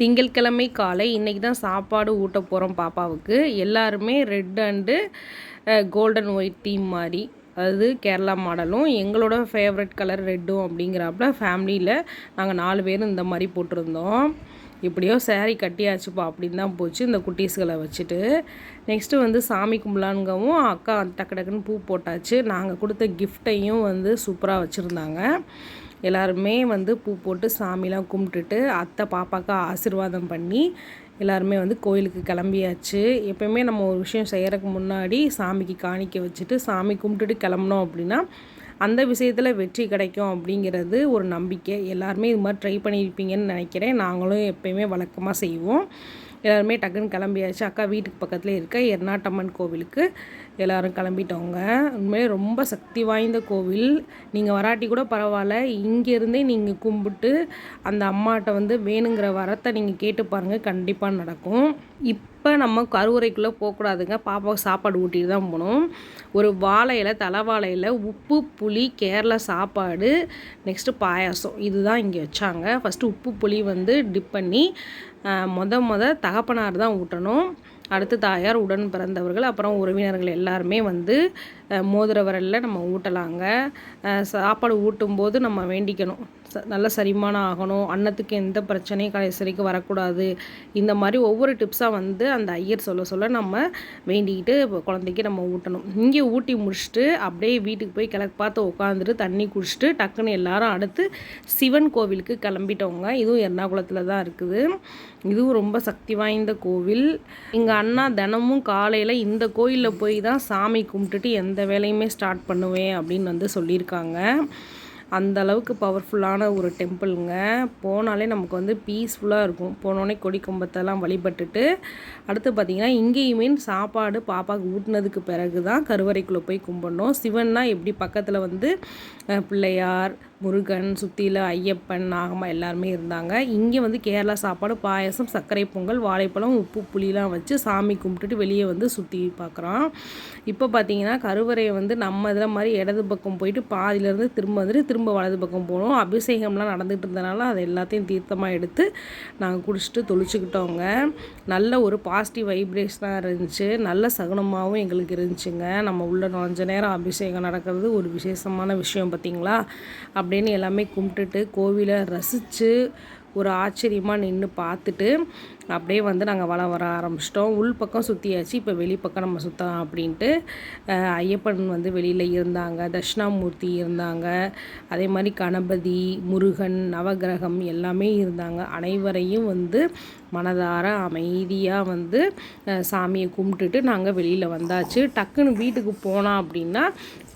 திங்கட்கிழமை காலை இன்றைக்கி தான் சாப்பாடு ஊட்ட போகிறோம் பாப்பாவுக்கு. எல்லாருமே red and golden white theme மாதிரி. அதாவது கேரளா மாடலும் எங்களோட ஃபேவரட் கலர் ரெட்டும் அப்படிங்கிறப்ப ஃபேமிலியில் நாங்கள் நாலு பேரும் இந்த மாதிரி போட்டிருந்தோம். எப்படியோ சேரீ கட்டியாச்சுப்பா அப்படின்னு தான் போச்சு இந்த குட்டீஸ்களை வச்சுட்டு. நெக்ஸ்ட்டு வந்து சாமி கும்பலான்கவும் அக்கா டக்கு டக்குன்னு பூ போட்டாச்சு. நாங்கள் கொடுத்த கிஃப்டையும் வந்து சூப்பராக வச்சுருந்தாங்க. எல்லாருமே வந்து பூ போட்டு சாமிலாம் கும்பிட்டுட்டு அத்தை பாப்பாவுக்கு ஆசிர்வாதம் பண்ணி எல்லாருமே வந்து கோயிலுக்கு கிளம்பியாச்சு. எப்போயுமே நம்ம ஒரு விஷயம் செய்கிறதுக்கு முன்னாடி சாமிக்கு காணிக்க வச்சுட்டு சாமி கும்பிட்டுட்டு கிளம்புனோம் அப்படின்னா அந்த விஷயத்தில் வெற்றி கிடைக்கும் அப்படிங்கிறது ஒரு நம்பிக்கை. எல்லாருமே இது மாதிரி ட்ரை பண்ணியிருப்பீங்கன்னு நினைக்கிறேன். நாங்களும் எப்பயுமே வழக்கமாக செய்வோம். எல்லாருமே டக்குன்னு கிளம்பியாச்சு. அக்கா வீட்டுக்கு பக்கத்தில் இருக்க எர்நாட்டம்மன் கோவிலுக்கு எல்லோரும் கிளம்பிட்டோங்க. உண்மையிலே ரொம்ப சக்தி வாய்ந்த கோவில். நீங்கள் வராட்டி கூட பரவாயில்ல. இங்கேருந்தே நீங்கள் கும்பிட்டு அந்த அம்மாட்ட வந்து வேணுங்கிற வரத்தை நீங்கள் கேட்டு பாருங்கள் கண்டிப்பாக நடக்கும். இப்போ நம்ம கருவறைக்குள்ளே போகக்கூடாதுங்க பாப்பாவுக்கு சாப்பாடு ஊட்டிட்டு தான் போகணும் ஒரு வாழையில் இலை தலை உப்பு புளி கேரளா சாப்பாடு நெக்ஸ்ட்டு பாயாசம். இதுதான் இங்கே வச்சாங்க. ஃபஸ்ட்டு உப்பு புளி வந்து டிப் பண்ணி மொத மொத தகப்பனார் தான் ஊட்டணும். அடுத்து தாயார் உடன் பிறந்தவர்கள் அப்புறம் உறவினர்கள் எல்லாருமே வந்து மோதிரவரலில் நம்ம ஊட்டலாங்க. சாப்பாடு ஊட்டும்போது நம்ம வேண்டிக்கணும். நல்ல சரிமானம் ஆகணும் அன்னத்துக்கு எந்த பிரச்சனையும் கடைசிக்கு வரக்கூடாது. இந்த மாதிரி ஒவ்வொரு டிப்ஸாக வந்து அந்த ஐயர் சொல்ல சொல்ல நம்ம வேண்டிக்கிட்டு குழந்தைக்கு நம்ம ஊட்டணும். இங்கே ஊட்டி முடிச்சுட்டு அப்படியே வீட்டுக்கு போய் கிழக்கு பார்த்து உட்காந்துட்டு தண்ணி குடிச்சிட்டு டக்குன்னு எல்லாரும் அடுத்து சிவன் கோவிலுக்கு கிளம்பிட்டவங்க இதுவும் எர்ணாகுளத்தில் தான் இருக்குது. இதுவும் ரொம்ப சக்தி வாய்ந்த கோவில். எங்கள் அண்ணா தினமும் காலையில் இந்த கோயிலில் போய் தான் சாமி கும்பிட்டுட்டு எந்த வேலையுமே ஸ்டார்ட் பண்ணுவேன் அப்படின்னு வந்து சொல்லியிருக்காங்க. அந்த அளவுக்கு பவர்ஃபுல்லான ஒரு டெம்பிளுங்க போனாலே நமக்கு வந்து பீஸ்ஃபுல்லாக இருக்கும். போனோடனே கொடி கும்பத்தெல்லாம் வழிபட்டுட்டு அடுத்து பார்த்திங்கன்னா இங்கேயுமே சாப்பாடு பாப்பாவுக்கு ஊட்டினதுக்கு பிறகு தான் கருவறைக்குள்ளே போய் கும்பிடணும். சிவன்னா எப்படி பக்கத்தில் வந்து பிள்ளையார் முருகன் சுற்றியில் ஐயப்பன் நாகம்மா எல்லாருமே இருந்தாங்க. இங்கே வந்து கேரளா சாப்பாடு பாயசம் சர்க்கரை பொங்கல் வாழைப்பழம் உப்பு புளிலாம் வச்சு சாமி கும்பிட்டுட்டு வெளியே வந்து சுற்றி பார்க்குறோம் இப்போ பார்த்தீங்கன்னா கருவறையை வந்து நம்ம இதில் மாதிரி இடது பக்கம் போயிட்டு பாதியிலேருந்து திரும்ப வந்துட்டு திரும்ப வலது பக்கம் போகணும். அபிஷேகம்லாம் நடந்துகிட்டு இருந்தனால அதை எல்லாத்தையும் தீர்த்தமாக எடுத்து நாங்கள் குடிச்சிட்டு தொளிச்சுக்கிட்டோங்க. நல்ல ஒரு பாசிட்டிவ் வைப்ரேஷனாக இருந்துச்சு. நல்ல சகுனமாகவும் எங்களுக்கு இருந்துச்சுங்க. நம்ம உள்ள நுழைஞ்ச நேரம் அபிஷேகம் நடக்கிறது ஒரு விசேஷமான விஷயம் பார்த்திங்களா அப்படின்னு எல்லாமே கும்பிட்டுட்டு கோவிலை ரசித்து ஒரு ஆச்சரியமாக நின்று பார்த்துட்டு அப்படியே வந்து நாங்கள் வளம் வர ஆரம்பிச்சிட்டோம். உள் பக்கம் சுற்றியாச்சு இப்போ வெளிப்பக்கம் நம்ம சுற்றலாம் அப்படின்ட்டு ஐயப்பன் வந்து வெளியில் இருந்தாங்க தட்சிணாமூர்த்தி இருந்தாங்க அதே மாதிரி கணபதி முருகன் நவகிரகம் எல்லாமே இருந்தாங்க. அனைவரையும் வந்து மனதார அமைதியாக வந்து சாமியை கும்பிட்டுட்டு நாங்கள் வெளியில் வந்தாச்சு. டக்குன்னு வீட்டுக்கு போனோம் அப்படின்னா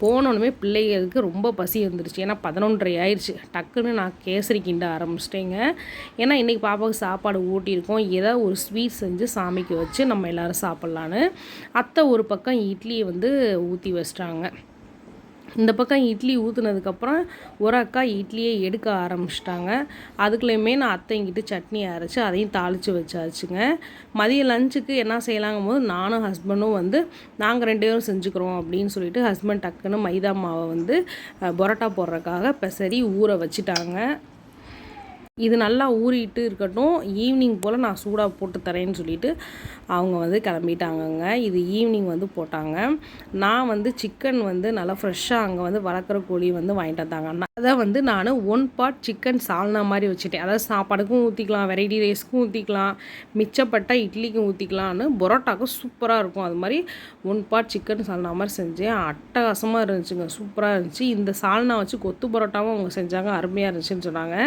போனோன்னுமே பிள்ளைகளுக்கு ரொம்ப பசி வந்துருச்சு. ஏன்னா பதினொன்றரை ஆயிடுச்சு டக்குன்னு நான் கேசரி கிண்ட ஆரம்பிச்சிட்டேங்க. ஏன்னா இன்றைக்கி பாப்பாவுக்கு சாப்பாடு ஊட்டியிருக்கோம். ஏதாவது ஒரு ஸ்வீட் செஞ்சு சாமிக்கு வச்சு நம்ம எல்லோரும் சாப்பிட்லான்னு. அத்தை ஒரு பக்கம் இட்லியை வந்து ஊற்றி வச்சிட்டாங்க. இந்த பக்கம் இட்லி ஊற்றுனதுக்கப்புறம் ஒரு அக்கா இட்லியை எடுக்க ஆரம்பிச்சிட்டாங்க. அதுக்குள்ளேயுமே நான் அத்தைங்கிட்டு சட்னி அரைச்சி அதையும் தாளித்து வச்சாச்சுங்க. மதிய லஞ்சுக்கு என்ன செய்யலாங்கும் போது நானும் ஹஸ்பண்டும் வந்து நாங்கள் ரெண்டு பேரும் செஞ்சுக்கிறோம் அப்படின்னு சொல்லிட்டு ஹஸ்பண்ட் டக்குன்னு மைதா மாவை வந்து பரோட்டா போடுறதுக்காக பெசரி ஊற வச்சுட்டாங்க. இது நல்லா ஊறிட்டு இருக்கட்டும். ஈவினிங் போல் நான் சூடாக போட்டு தரேன்னு சொல்லிட்டு அவங்க வந்து கிளம்பிட்டாங்கங்க. இது ஈவினிங் வந்து போட்டாங்க. நான் வந்து சிக்கன் வந்து நல்லா ஃப்ரெஷ்ஷாக அங்கே வந்து வளர்க்குற கோழி வந்து வாங்கிட்டு வந்தாங்க. அதை வந்து நான் ஒன் பார்ட் சிக்கன் சால்னா மாதிரி வச்சுட்டேன். அதாவது சாப்பாடுக்கும் ஊற்றிக்கலாம் வெரைட்டி ரைஸ்க்கும் ஊற்றிக்கலாம் மிச்சப்பட்ட இட்லிக்கும் ஊற்றிக்கலாம்னு பரோட்டாக்கும் சூப்பராக இருக்கும். அது மாதிரி ஒன் பார்ட் சிக்கன் சால்னா மாதிரி செஞ்சேன். அட்டகாசமாக இருந்துச்சுங்க சூப்பராக இருந்துச்சு. இந்த சால்னா வச்சு கொத்து பரோட்டாவும் அவங்க செஞ்சாங்க அருமையாக இருந்துச்சுன்னு சொன்னாங்க.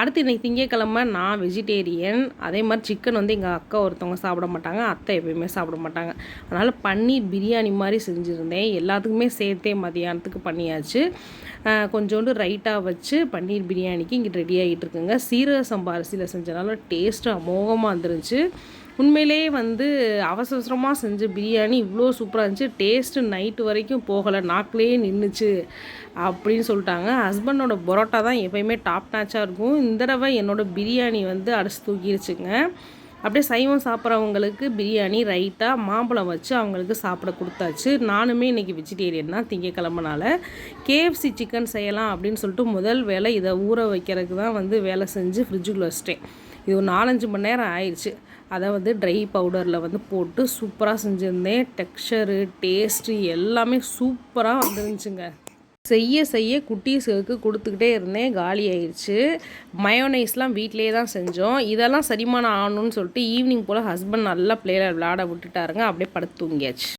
அடுத்து இன்றைக்கி திங்கக்கிழமை நான் வெஜிடேரியன் அதே மாதிரி சிக்கன் வந்து எங்கள் அக்கா ஒருத்தவங்க சாப்பிட மாட்டாங்க அத்தை எப்பயுமே சாப்பிட மாட்டாங்க. அதனால் பன்னீர் பிரியாணி மாதிரி செஞ்சுருந்தேன். எல்லாத்துக்குமே சேர்த்தே மதியானத்துக்கு பண்ணியாச்சு. கொஞ்சோண்டு ரைட்டாக வச்சு பன்னீர் பிரியாணிக்கு இங்கே ரெடி ஆகிட்டு இருக்குங்க சீரக சம்பா அரிசியில் செஞ்சனால டேஸ்ட்டு அமோகமாக இருந்துருந்துச்சு. உண்மையிலே வந்து அவசர அவசரமாக செஞ்ச பிரியாணி இவ்வளோ சூப்பராக இருந்துச்சு. டேஸ்ட்டு நைட்டு வரைக்கும் போகலை நாக்கிலே நின்றுச்சு அப்படின்னு சொல்லிட்டாங்க. ஹஸ்பண்டோட பரோட்டா தான் எப்போயுமே டாப் நாச்சாக இருக்கும். இந்த தடவை என்னோடய பிரியாணி வந்து அடிச்சு தூக்கிடுச்சுங்க அப்படியே சைவம் சாப்பிட்றவங்களுக்கு பிரியாணி ரைட்டாக மாம்பழம் வச்சு அவங்களுக்கு சாப்பிட கொடுத்தாச்சு. நானுமே இன்றைக்கி வெஜிடேரியன் தான் திங்கக்கிழமனால. கேஎஃப்சி சிக்கன் செய்யலாம் அப்படின்னு சொல்லிட்டு முதல் வேலை இதை ஊற வைக்கிறதுக்கு தான் வந்து வேலை செஞ்சு ஃப்ரிட்ஜுக்குள்ளே வச்சிட்டேன். இது ஒரு நாலஞ்சு மணி நேரம் ஆயிடுச்சு. அதை வந்து ட்ரை பவுடரில் வந்து போட்டு சூப்பராக செஞ்சுருந்தேன். டெக்ஸ்சரு டேஸ்ட்டு எல்லாமே சூப்பராக வந்துருந்துச்சுங்க. செய்ய செய்ய குட்டீஸ்களுக்கு கொடுத்துக்கிட்டே இருந்தேன் காலி ஆயிடுச்சு. மயோனைஸ்லாம் வீட்டிலே தான் செஞ்சோம். இதெல்லாம் சரிமானம் ஆகணும்னு சொல்லிட்டு ஈவினிங் போல் ஹஸ்பண்ட் நல்லா பிள்ளைகளை விளையாட விட்டுட்டாருங்க. அப்படியே படுத்து தூங்கியாச்சு.